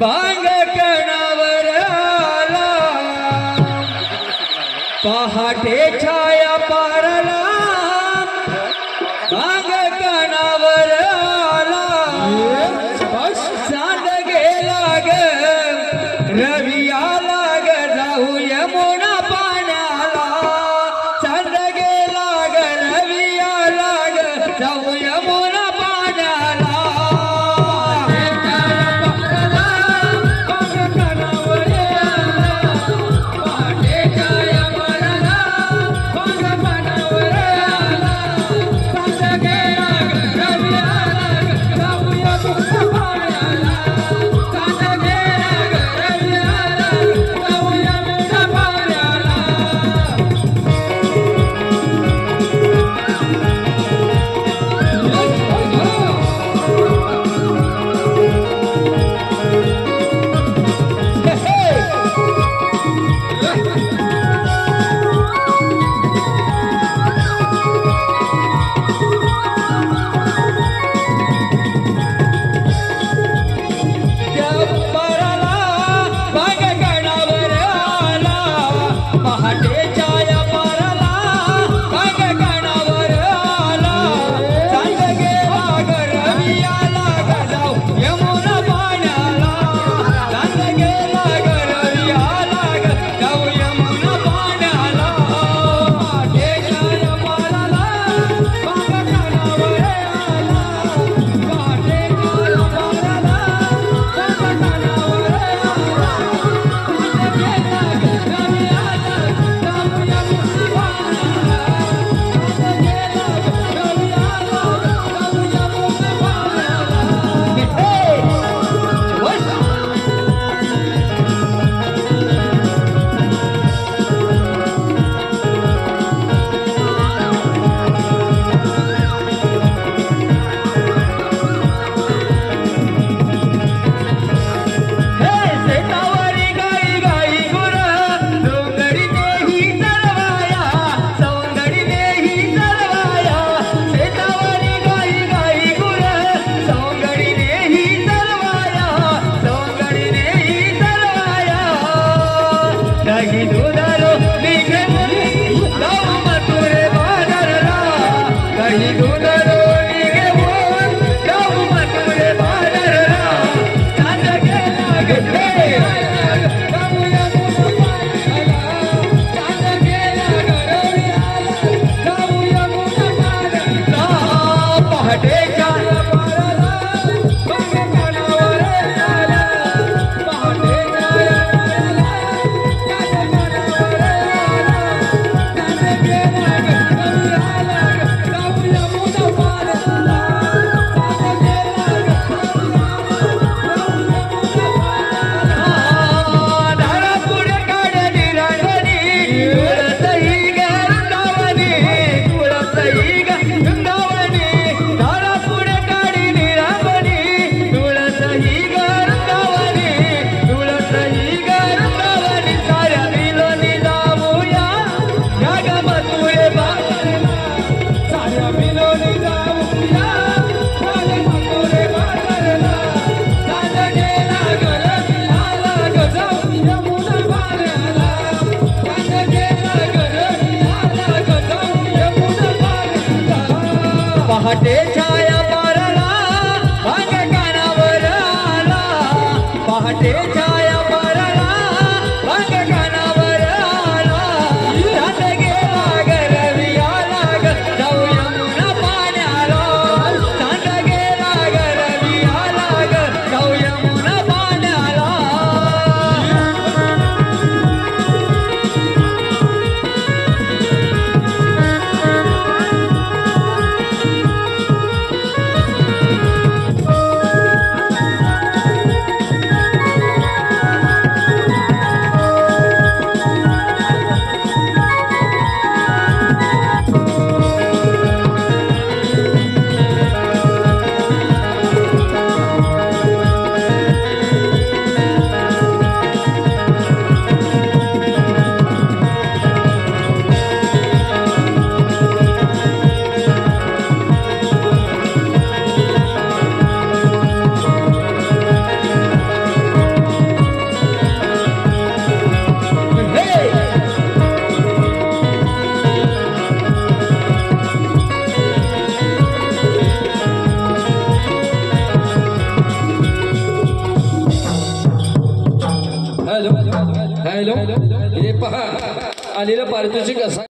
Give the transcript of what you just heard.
बांग कणावर आला. पहाटे छाया पारला. बांग कणावर पहाटे छाया मारला माझ्या कानावर आला. पहाटे छाया हे पहा आलेलं पारितोषिक असा